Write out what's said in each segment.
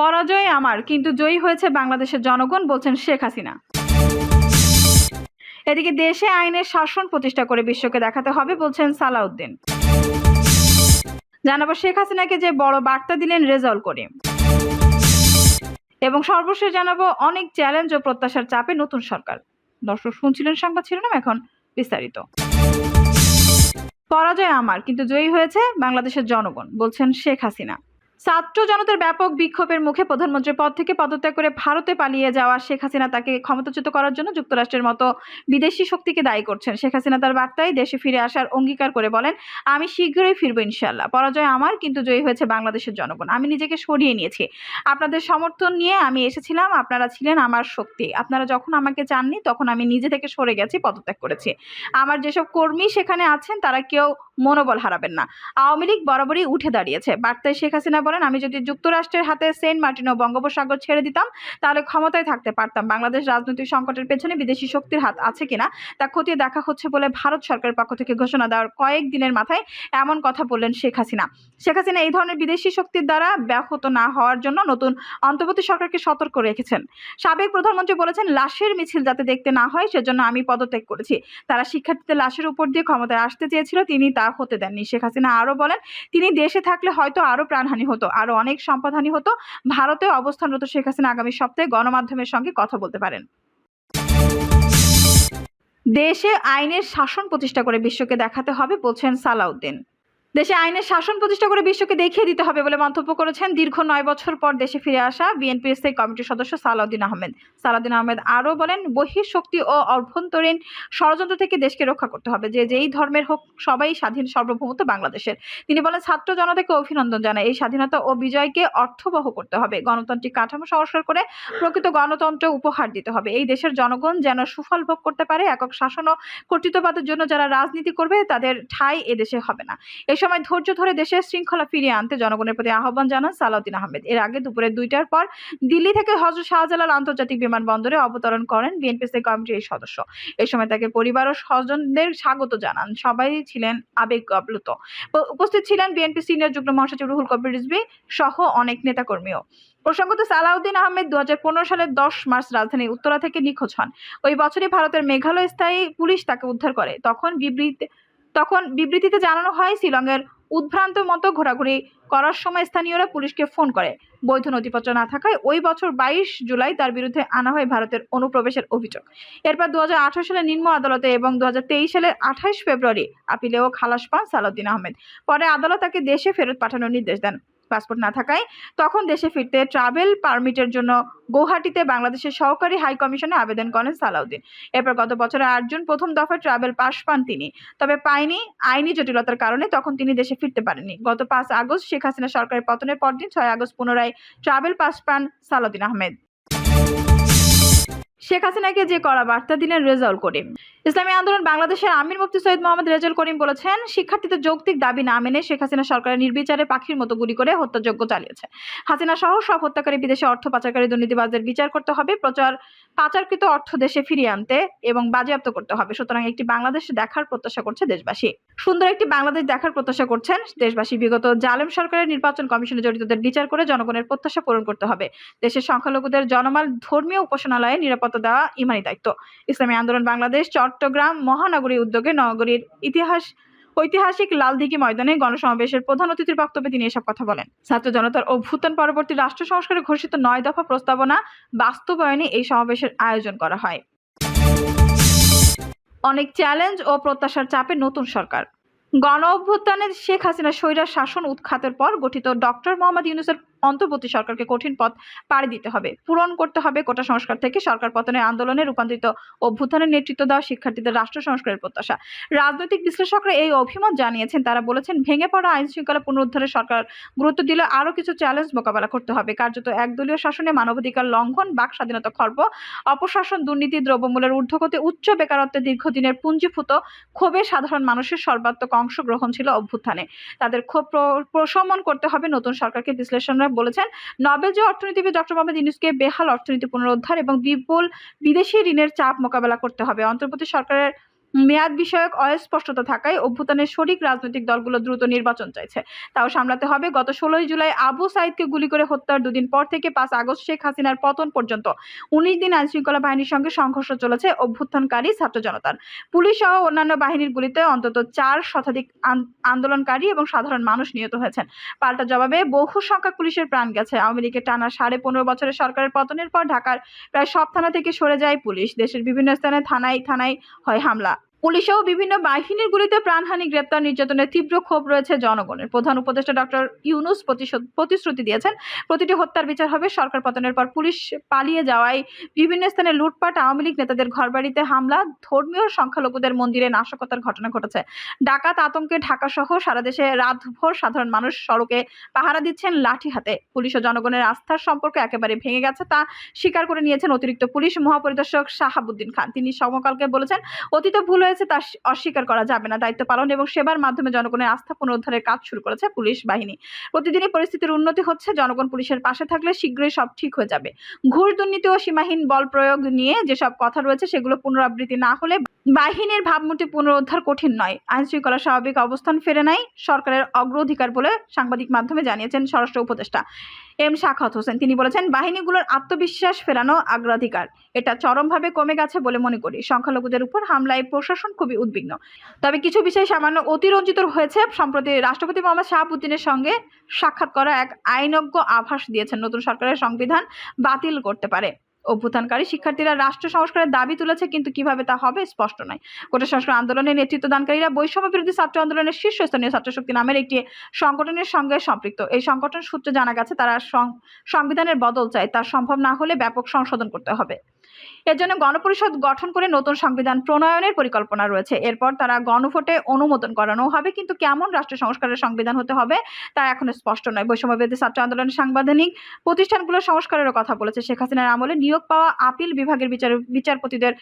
পরাজয় আমার, কিন্তু জয়ী হয়েছে বাংলাদেশের জনগণ, বলছেন শেখ হাসিনা। এদিকে দেশে আইনের শাসন প্রতিষ্ঠা করে বিশ্বকে দেখাতে হবে, বলছেন সালাউদ্দিন। জানাব শেখ হাসিনাকে যে বড় বার্তা দিলেন রেজাউল করিম এবং সর্বশেষ জানাব অনেক চ্যালেঞ্জ ও প্রত্যাশার চাপে নতুন সরকার। দর্শক শুনছিলেন সংবাদ শিরোনাম, এখন বিস্তারিত। পরাজয় আমার, কিন্তু জয়ী হয়েছে বাংলাদেশের জনগণ, বলছেন শেখ হাসিনা। ছাত্র জনতার ব্যাপক বিক্ষোভের মুখে প্রধানমন্ত্রীর পদ থেকে পদত্যাগ করে ভারতে পালিয়ে যাওয়া শেখ হাসিনা তাকে ক্ষমতাচ্যুত করার জন্য যুক্তরাষ্ট্রের মতো বিদেশি শক্তিকে দায়ী করছেন। শেখ হাসিনা তার বার্তায় দেশে ফিরে আসার অঙ্গীকার করে বলেন, আমি শীঘ্রই ফিরবো ইনশাল্লাহ পরাজয় আমার, কিন্তু জয়ী হয়েছে বাংলাদেশের জনগণ। আমি নিজেকে সরিয়ে নিয়েছি। আপনাদের সমর্থন নিয়ে আমি এসেছিলাম। আপনারা ছিলেন আমার শক্তি। আপনারা যখন আমাকে চাননি, তখন আমি নিজে থেকে সরে গেছি, পদত্যাগ করেছি। আমার যেসব কর্মী সেখানে আছেন, তারা কেউ মনোবল হারাবেন না। আওয়ামী লীগ বরাবরই উঠে দাঁড়িয়েছে। বার্তায় শেখ হাসিনা বলেন, আমি যদি যুক্তরাষ্ট্রের হাতে সেন্ট মার্টিন ও বঙ্গোপসাগর ছেড়ে দিতাম, তাহলে ক্ষমতায় থাকতে পারতাম। বাংলাদেশ রাজনৈতিক সংকটের পেছনে বিদেশি শক্তির হাত আছে কিনা, তা খতিয়ে দেখা হচ্ছে বলে ভারত সরকারের পক্ষ থেকে ঘোষণা দেওয়ার কয়েক দিনের মাথায় এমন কথা বললেন শেখ হাসিনা। শেখ হাসিনা এই ধরনের বিদেশি শক্তির দ্বারা ব্যাহত না হওয়ার জন্য নতুন অন্তর্বর্তী সরকারকে সতর্ক রেখেছেন। সাবেক প্রধানমন্ত্রী বলেছেন, লাশের মিছিল যাতে দেখতে না হয়, সেজন্য আমি পদত্যাগ করেছি। তারা শিক্ষার্থীদের লাশের উপর দিয়ে ক্ষমতায় আসতে চেয়েছিল, তিনি তা হতে দেননি। শেখ হাসিনা আরও বলেন, তিনি দেশে থাকলে হয়তো আরও প্রাণহানি হতো, আরও অনেক সম্পদহানি হতো। ভারতে অবস্থানরত শেখ হাসিনা আগামী সপ্তাহে গণমাধ্যমের সঙ্গে কথা বলতে পারেন। দেশে আইনের শাসন প্রতিষ্ঠা করে বিশ্বকে দেখাতে হবে, বলছেন সালাউদ্দিন। দেশে আইনের শাসন প্রতিষ্ঠা করে বিশ্বকে দেখিয়ে দিতে হবে বলে মন্তব্য করেছেন দীর্ঘ নয় বছর পর দেশে ফিরে আসা বিএনপির স্থায়ী কমিটির সদস্য সালাউদ্দিন আহমেদ। সালাউদ্দিন আহমেদ আরও বলেন, বহিঃশক্তি ও অভ্যন্তরীণ ষড়যন্ত্র থেকে দেশকে রক্ষা করতে হবে। যে যেই ধর্মের হোক, সবাই স্বাধীন, সার্বভৌমত্ব বাংলাদেশের। তিনি বলেন, ছাত্র জনতাকে অভিনন্দন জানায় এই স্বাধীনতা ও বিজয়কে অর্থবহ করতে হবে। গণতান্ত্রিক কাঠামো সংস্কার করে প্রকৃত গণতন্ত্র উপহার দিতে হবে। এই দেশের জনগণ যেন সুফল ভোগ করতে পারে, একক শাসন ও কর্তৃত্ববাদের জন্য যারা রাজনীতি করবে, তাদের ঠাঁই এদেশে হবে না। সময় ধৈর্য ধরে দেশের শৃঙ্খলা ফিরিয়ে আনতে জনগণের প্রতি আহ্বান জানান সালাউদ্দিন আহমেদ। এর আগে দুপুরে দুইটার পর দিল্লি থেকে হজরত শাহজালাল আন্তর্জাতিক বিমানবন্দরে অবতরণ করেন বিএনপি কমিটির সদস্য। এ সময় তাকে পরিবার ও স্বজনদের স্বাগত জানান। সবাই ছিলেন আবেগ আপ্লুত উপস্থিত ছিলেন বিএনপি সিনিয়র যুগ্ম মহাসচিব রুহুল কবির রিজভী সহ অনেক নেতাকর্মীও। প্রসঙ্গত সালাউদ্দিন আহমেদ দু হাজার পনেরো সালের দশ মার্চ রাজধানী উত্তরা থেকে নিখোঁজ হন। ওই বছরই ভারতের মেঘালয় স্থায়ী পুলিশ তাকে উদ্ধার করে। তখন বিবৃতি তখন বিবৃতিতে জানানো হয়, শিলংয়ের উদ্ভ্রান্ত মতো ঘোরাঘুরি করার সময় স্থানীয়রা পুলিশকে ফোন করে। বৈধ নথিপত্র না থাকায় ওই বছর বাইশ জুলাই তার বিরুদ্ধে আনা হয় ভারতের অনুপ্রবেশের অভিযোগ। এরপর দু হাজার আঠেরো সালে নিম্ন আদালতে এবং দু হাজার তেইশ সালের আঠাইশ ফেব্রুয়ারি আপিলেও খালাস পান সালাউদ্দিন আহমেদ। পরে আদালত তাকে দেশে ফেরত পাঠানোর নির্দেশ দেন। পাসপোর্ট না থাকায় তখন দেশে ফিরতে ট্রাভেল পারমিটের জন্য গৌহাটিতে বাংলাদেশের সহকারী হাই কমিশনে আবেদন করেন সালাউদ্দিন। এরপর গত বছরে আটজন প্রথম দফায় ট্রাভেল পাস পান তিনি। তবে পায়নি আইনি জটিলতার কারণে তখন তিনি দেশে ফিরতে পারেননি। গত পাঁচ আগস্ট শেখ হাসিনা সরকারের পতনের পরদিন ছয় আগস্ট পুনরায় ট্রাভেল পাস পান সালাউদ্দিন আহমেদ। শেখ হাসিনাকে যে করা বার্তা দিলেন, রেজাউল করিম। ইসলামী আন্দোলন বাংলাদেশের আমির মুফতি সৈয়দ মোহাম্মদ রেজাউল করিম বলেছেন, শিক্ষার্থীদের যৌক্তিক দাবি না মেনে শেখ হাসিনা সরকারের নির্বিচারে পাখির মতো গুলি করে হত্যাযজ্ঞ চালিয়েছে। হাসিনা সহ সব হত্যাকারী বিদেশে অর্থ পাচারকারী দুর্নীতিবাজদের বিচার করতে হবে, প্রচার পাচারকৃত অর্থ দেশে ফিরিয়ে আনতে এবং বাজেয়াপ্ত করতে হবে। সুতরাং একটি বাংলাদেশ দেখার প্রত্যাশা করছে দেশবাসী। সুন্দর একটি বাংলাদেশ দেখার প্রত্যাশা করছেন দেশবাসী। বিগত জালেম সরকারের নির্বাচন কমিশনে জড়িতদের বিচার করে জনগণের প্রত্যাশা পূরণ করতে হবে। দেশের সংখ্যালঘুদের জনমাল ধর্মীয় উপাসনালয়ে নিরাপত্তা দেওয়া ইমানি দায়িত্ব। ইসলামী আন্দোলন বাংলাদেশ, চট্টগ্রাম মহানগরী উদ্যোগে নগরীর ইতিহাস ঐতিহাসিক লালদিঘি ময়দানে গণসমাবেশের প্রধান অতিথির বক্তব্যে তিনি এসব কথা বলেন। ছাত্র জনতার অভ্যুত্থান পরবর্তী রাষ্ট্র সংস্কারে ঘোষিত নয় দফা প্রস্তাবনা বাস্তবায়নে এই সমাবেশের আয়োজন করা হয়। অনেক চ্যালেঞ্জ ও প্রত্যাশার চাপে নতুন সরকার। গণ অভ্যুত্থানে শেখ হাসিনা স্বৈরার শাসন উৎখাতের পর গঠিত ডক্টর মোহাম্মদ ইউনুসের অন্তর্বর্তী সরকারকে কঠিন পথ পাড়ি দিতে হবে, পূরণ করতে হবে কোটা সংস্কার থেকে সরকার পতনের আন্দোলনে রূপান্তরিত অভ্যুত্থানের নেতৃত্ব দেওয়া শিক্ষার্থীদের রাষ্ট্র সংস্কারের প্রত্যাশা। রাজনৈতিক বিশ্লেষকরা এই অভিমত জানিয়েছেন, তারা বলেছেন, ভেঙে পড়া আইন শৃঙ্খলা পুনরুদ্ধারে সরকার গুরুত্ব দিলে আরও কিছু চ্যালেঞ্জ মোকাবেলা করতে হবে। কার্যত একদলীয় শাসনে মানবাধিকার লঙ্ঘন, বাক স্বাধীনতা খর্ব, অপশাসন, দুর্নীতি, দ্রব্যমূল্যের ঊর্ধ্বগতি, উচ্চ বেকারত্বের দীর্ঘদিনের পুঞ্জীভূত ক্ষোভে সাধারণ মানুষের সর্বাত্মক অংশগ্রহণ ছিল অভ্যুত্থানে। তাদের ক্ষোভ প্র- প্রশমন করতে হবে নতুন সরকারকে। বিশ্লেষণরা বলেছেন, নবেল যে অর্থনীতিবিদ ডক্টর মোহাম্মদ ইউনুসকে বেহাল অর্থনীতি পুনরুদ্ধার এবং বিপুল বিদেশি ঋণের চাপ মোকাবেলা করতে হবে। অন্তর্বর্তী সরকারের মেয়াদ বিষয়ক অস্পষ্টতা থাকায় অভ্যুত্থানের শরিক রাজনৈতিক দলগুলো দ্রুত নির্বাচন চাইছে। তাও সামলাতে হবে গত ষোলোই জুলাই আবু সাইদকে গুলি করে হত্যার দুদিন পর থেকে পাঁচ আগস্ট শেখ হাসিনার পতন পর্যন্ত উনিশ দিন আইনশৃঙ্খলা বাহিনীর সঙ্গে সংঘর্ষ চলেছে অভ্যুত্থানকারী ছাত্র জনতার। পুলিশ সহ অন্যান্য বাহিনীর গুলিতে অন্তত চার শতাধিক আন- আন্দোলনকারী এবং সাধারণ মানুষ নিহত হয়েছেন। পাল্টা জবাবে বহু সংখ্যক পুলিশের প্রাণ গেছে। আওয়ামী লীগের টানা সাড়ে পনেরো বছরের সরকারের পতনের পর ঢাকার প্রায় সব থানা থেকে সরে যায় পুলিশ। দেশের বিভিন্ন স্থানে থানায় থানায় হয় হামলা। পুলিশসহ বিভিন্ন বাহিনীর গুলিতে প্রাণহানি, গ্রেপ্তার নির্যাতনের তীব্র ক্ষোভ রয়েছে জনগণের। প্রধান উপদেষ্টা ডক্টর ইউনুস প্রতিশ্রুতি দিয়েছেন। প্রতিটি হত্যার বিচার হবে। সরকার পতনের পর পুলিশ পালিয়ে যাওয়ায় বিভিন্ন স্থানে লুটপাট, আওয়ামী লীগ নেতাদের ঘরবাড়িতে হামলা, ধর্মীয় সংখ্যালঘুদের মন্দিরে নাশকতার ঘটনা ঘটেছে। ডাকাত আতঙ্কে ঢাকা সহ সারা দেশে রাতভর সাধারণ মানুষ সড়কে পাহারা দিচ্ছেন লাঠি হাতে। পুলিশ ও জনগণের আস্থার সম্পর্ক একেবারে ভেঙে গেছে তা স্বীকার করে নিয়েছেন অতিরিক্ত পুলিশ মহাপরিদর্শক শাহাবুদ্দিন খান। তিনি সমকালকে বলেছেন, অতীত ভুল হয়েছে তা অস্বীকার করা যাবে না। দায়িত্ব পালন এবং সেবার মাধ্যমে জনগণের আস্থা পুনরুদ্ধারের কাজ শুরু করেছে পুলিশ বাহিনী। প্রতিদিনই পরিস্থিতির উন্নতি হচ্ছে। জনগণ পুলিশের পাশে থাকলে শীঘ্রই সব ঠিক হয়ে যাবে। ঘুষ দুর্নীতি ও সীমাহীন বল প্রয়োগ নিয়ে যেসব কথা রয়েছে সেগুলো পুনরাবৃত্তি না হলে বাহিনীর ভাবমূর্তি পুনরুদ্ধার কঠিন নয়। আইন শৃঙ্খলা স্বাভাবিক অবস্থান ফেরে নাই সরকারের অগ্রাধিকার বলে সাংবাদিক মাধ্যমে জানিয়েছেন স্বরাষ্ট্র উপদেষ্টা। এম শাখাত হোসেন, তিনি বলেছেন, বাহিনীগুলোর আত্মবিশ্বাস ফেরানো অগ্রাধিকার এটা চরমভাবে কমে গেছে বলে মনে করি। সংখ্যালঘুদের উপর হামলায় প্রশাসন খুবই উদ্বিগ্ন। তবে কিছু বিষয় সামান্য অতিরঞ্জিত হয়েছে। সম্প্রতি রাষ্ট্রপতি মোহাম্মদ শাহাবুদ্দিনের সঙ্গে সাক্ষাৎ করা এক আইনজ্ঞ আভাস দিয়েছেন। নতুন সরকারের সংবিধান বাতিল করতে পারে। অভ্যুত্থানকারী শিক্ষার্থীরা রাষ্ট্র সংস্কারের দাবি তুলেছে, কিন্তু কীভাবে তা হবে স্পষ্ট নয়। গোটা সংস্কার আন্দোলনের নেতৃত্বদানকারীরা বৈষম্য বিরোধী ছাত্র আন্দোলনের শীর্ষস্থানীয় ছাত্রশক্তি নামের একটি সংগঠনের সঙ্গে সম্পৃক্ত। এই সংগঠন সূত্রে জানা গেছে, তারা সংবিধানের বদল চায়। তা সম্ভব না হলে ব্যাপক সংশোধন করতে হবে। এর জন্য গণপরিষদ গঠন করে নতুন সংবিধান প্রণয়নের পরিকল্পনা রয়েছে। এরপর তারা গণভোটে অনুমোদন করানো হবে, কিন্তু কেমন রাষ্ট্র সংস্কারের সংবিধান হতে হবে তা এখনও স্পষ্ট নয়। বৈষম্য ছাত্র আন্দোলনের সাংবিধানিক প্রতিষ্ঠানগুলো সংস্কারেরও কথা বলেছে। শেখ হাসিনার আমলে নিয়োগ পাওয়া আপিল বিভাগের বিচার বিচারপতিদের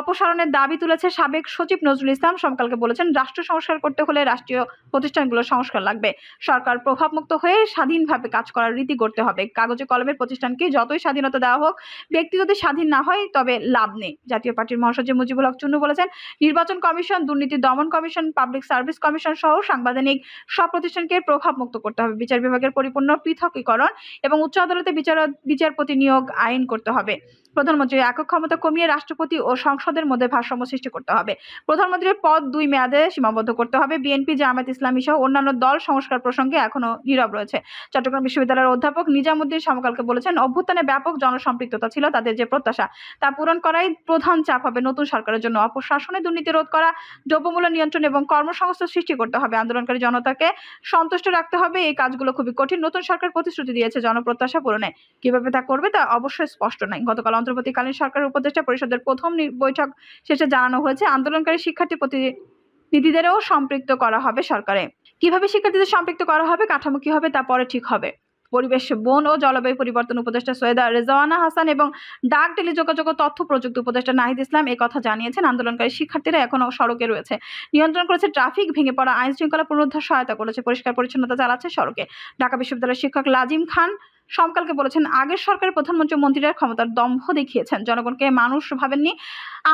অপসারণের দাবি তুলেছে সাবেক সচিব নজরুল ইসলাম। সমকালকে বলেছেন, রাষ্ট্র সংস্কার করতে হলে রাষ্ট্রীয় প্রতিষ্ঠানগুলোর সংস্কার লাগবে। সরকার প্রভাবমুক্ত হয়ে স্বাধীনভাবে কাজ করার রীতি করতে হবে। কাগজে কলমের প্রতিষ্ঠানকে যতই স্বাধীনতা দেওয়া হোক, ব্যক্তি যদি স্বাধীন না হয়, তবে লাভ নেই। জাতীয় পার্টির মহাসচিব মুজিবুল হক চুন্নু বলেছেন, নির্বাচন কমিশন, দুর্নীতি দমন কমিশন, পাবলিক সার্ভিস কমিশন সহ সাংবিধানিক সব প্রতিষ্ঠানকে প্রভাবমুক্ত করতে হবে। বিচার বিভাগের পরিপূর্ণ পৃথকীকরণ এবং উচ্চ আদালতে বিচার বিচারপতি নিয়োগ আইন করতে হবে। প্রধানমন্ত্রীর একক ক্ষমতা কমিয়ে রাষ্ট্রপতি ও সংসদের মধ্যে ভারসাম্য সৃষ্টি করতে হবে। প্রধানমন্ত্রীর পদ দুই মেয়াদে সীমাবদ্ধ করতে হবে। বিএনপি, জামায়াত ইসলামী সহ অন্যান্য দল সংস্কার প্রসঙ্গে এখনও নীরব রয়েছে। চট্টগ্রাম বিশ্ববিদ্যালয়ের অধ্যাপক নিজামুদ্দিন সমকালকে বলেছেন, অভ্যুত্থানে ব্যাপক জনসম্পৃক্ততা ছিল তাদের যে প্রত্যাশা, তা পূরণ করাই প্রধান চাপ হবে নতুন সরকারের জন্য। অপশাসনে দুর্নীতি রোধ করা, দ্রব্যমূল্য নিয়ন্ত্রণ এবং কর্মসংস্থান সৃষ্টি করতে হবে। আন্দোলনকারী জনতাকে সন্তুষ্ট রাখতে হবে। এই কাজগুলো খুবই কঠিন। নতুন সরকার প্রতিশ্রুতি দিয়েছে জনপ্রত্যাশা পূরণে। কীভাবে তা করবে তা অবশ্যই স্পষ্ট নয় গতকাল অন্তর্বর্তীকালীন সরকারের উপদেষ্টা পরিষদের প্রথম বৈঠক শেষে জানানো হয়েছে, আন্দোলনকারী শিক্ষার্থী প্রতিনিধিদেরও সম্পৃক্ত করা হবে সরকারে। কীভাবে শিক্ষার্থীদের সম্পৃক্ত করা হবে, কাঠামো কি হবে, তা পরে ঠিক হবে। পরিবেশ, বন ও জলবায়ু পরিবর্তন উপদেষ্টা সৈয়দা রেজাওয়ানা হাসান এবং ডাক টেলিযোগাযোগ ও তথ্য প্রযুক্তি উপদেষ্টা নাহিদ ইসলাম এই কথা জানিয়েছেন। আন্দোলনকারী শিক্ষার্থীরা এখনও সড়কে রয়েছে। নিয়ন্ত্রণ করেছে ট্রাফিক, ভেঙে পড়া আইন শৃঙ্খলা পুনরুদ্ধার সহায়তা করেছে, পরিষ্কার পরিচ্ছন্নতা চালাচ্ছে সড়কে। ঢাকা বিশ্ববিদ্যালয়ের শিক্ষক লাজিম খান সমকালকে বলেছেন, আগের সরকার প্রধানমন্ত্রী মন্ত্রীরা ক্ষমতার দম্ভ দেখিয়েছেন। জনগণকে মানুষ ভাবেননি,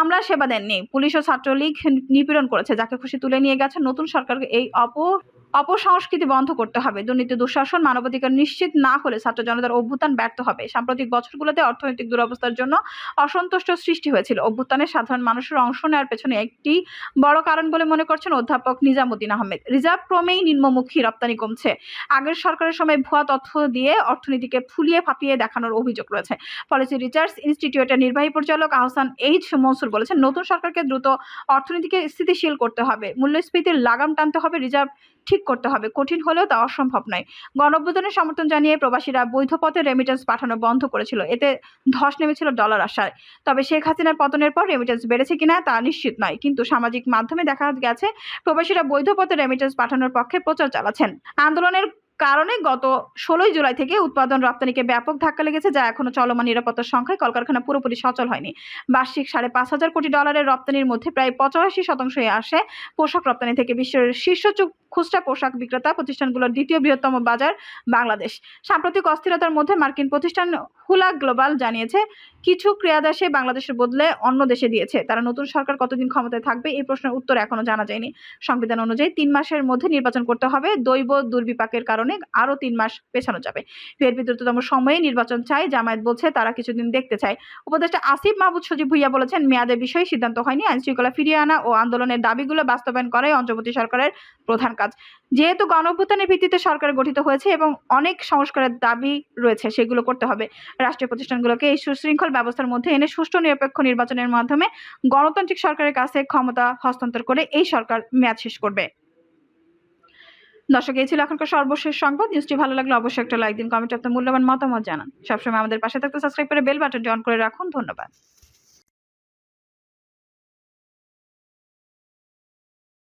আমরা সেবা দেননি। পুলিশ ও ছাত্রলীগ নিপীড়ন করেছে, যাকে খুশি তুলে নিয়ে গেছে নতুন সরকারকে এই অপ অপসংস্কৃতি বন্ধ করতে হবে। দুর্নীতি, দুঃশাসন মানবাধিকার নিশ্চিত না হলে ছাত্র জনতার অভ্যুত্থান ব্যর্থ হবে। সাম্প্রতিক বছরগুলোতে অর্থনৈতিক দুরবস্থার জন্য অসন্তুষ্ট সৃষ্টি হয়েছিল। অভ্যুত্থানে সাধারণ মানুষের অংশ নেওয়ার পেছনে একটি বড় কারণ বলে মনে করছেন অধ্যাপক নিজামুদ্দিন আহমেদ। রিজার্ভ ক্রমেই নিম্নমুখী রপ্তানি কমছে। আগের সরকারের সময় ভুয়া তথ্য দিয়ে অর্থনীতিকে ফুলিয়ে ফাঁপিয়ে দেখানোর অভিযোগ রয়েছে। পলিসি রিসার্চ ইনস্টিটিউটের নির্বাহী পরিচালক আহসান এইচ মনসুর বলেছেন, নতুন সরকারকে দ্রুত অর্থনীতিকে স্থিতিশীল করতে হবে। মূল্যস্ফীতির লাগাম টানতে হবে রিজার্ভ ঠিক করতে হবে। কঠিন হলেও তা অসম্ভব নয়। গণঅভ্যুত্থানের সমর্থন জানিয়ে প্রবাসীরা বৈধ পথে রেমিটেন্স পাঠানো বন্ধ করেছিল। এতে ধস নেমেছিল ডলার আসায় তবে শেখ হাসিনার পতনের পর রেমিটেন্স বেড়েছে কিনা তা নিশ্চিত নয়। কিন্তু সামাজিক মাধ্যমে দেখা গেছে, প্রবাসীরা বৈধ পথে রেমিটেন্স পাঠানোর পক্ষে প্রচার চালাচ্ছেন। আন্দোলনের কারণে গত ষোলোই জুলাই থেকে উৎপাদন রপ্তানিকে ব্যাপক ধাক্কা লেগেছে যা এখনও চলমান নিরাপত্তার সংখ্যায় কলকারখানা পুরোপুরি সচল হয়নি। বার্ষিক সাড়ে পাঁচ হাজার কোটি ডলারের রপ্তানির মধ্যে প্রায় পঁচাশি শতাংশই আসে পোশাক রপ্তানি থেকে। বিশ্বের শীর্ষ খুচরা পোশাক বিক্রেতা প্রতিষ্ঠানগুলোর দ্বিতীয় বৃহত্তম বাজার বাংলাদেশ। সাম্প্রতিক অস্থিরতার মধ্যে মার্কিন প্রতিষ্ঠান হুলা গ্লোবাল জানিয়েছে, কিছু ক্রিয়াদাসে বাংলাদেশের বদলে অন্য দেশে দিয়েছে। তারা নতুন সরকার কতদিন ক্ষমতায় থাকবে এই প্রশ্নের উত্তর এখনও জানা যায়নি। সংবিধান অনুযায়ী তিন মাসের মধ্যে নির্বাচন করতে হবে। দৈব দুর্বিপাকের কারণে আরও তিন মাস পেছানো যাবে। বিএনপি দ্রুততম সময়ে নির্বাচন চাই জামায়াত বলছে তারা কিছুদিন দেখতে চায়। উপদেষ্টা আসিফ মাহমুদ সজীব ভুইয়া বলেছেন মেয়াদের বিষয়ে সিদ্ধান্ত হয়নি। আইন শৃঙ্খলা ফিরিয়ে আনা ও আন্দোলনের দাবিগুলো বাস্তবায়ন করাই অন্তর্বর্তী সরকারের প্রধান কাজ। যেহেতু গণঅভ্যুত্থানের ভিত্তিতে সরকার গঠিত হয়েছে এবং অনেক সংস্কারের দাবি রয়েছে, সেগুলো করতে হবে। রাষ্ট্রীয় প্রতিষ্ঠানগুলোকে এই সুশৃঙ্খল ব্যবস্থার মধ্যে এনে সুষ্ঠু নিরপেক্ষ নির্বাচনের মাধ্যমে গণতান্ত্রিক সরকারের কাছে ক্ষমতা হস্তান্তর করে এই সরকার মেয়াদ শেষ করবে। দর্শক, এই ছিল এখনকার সর্বশেষ সংবাদ। নিউজটি ভালো লাগলে অবশ্যই একটা লাইক দিন, কমেন্ট আপনার মূল্যবান মতামত জানান। সবসময় আমাদের পাশে থাকতে সাবস্ক্রাইব করে বেল বাটনটি অন করে রাখুন। ধন্যবাদ।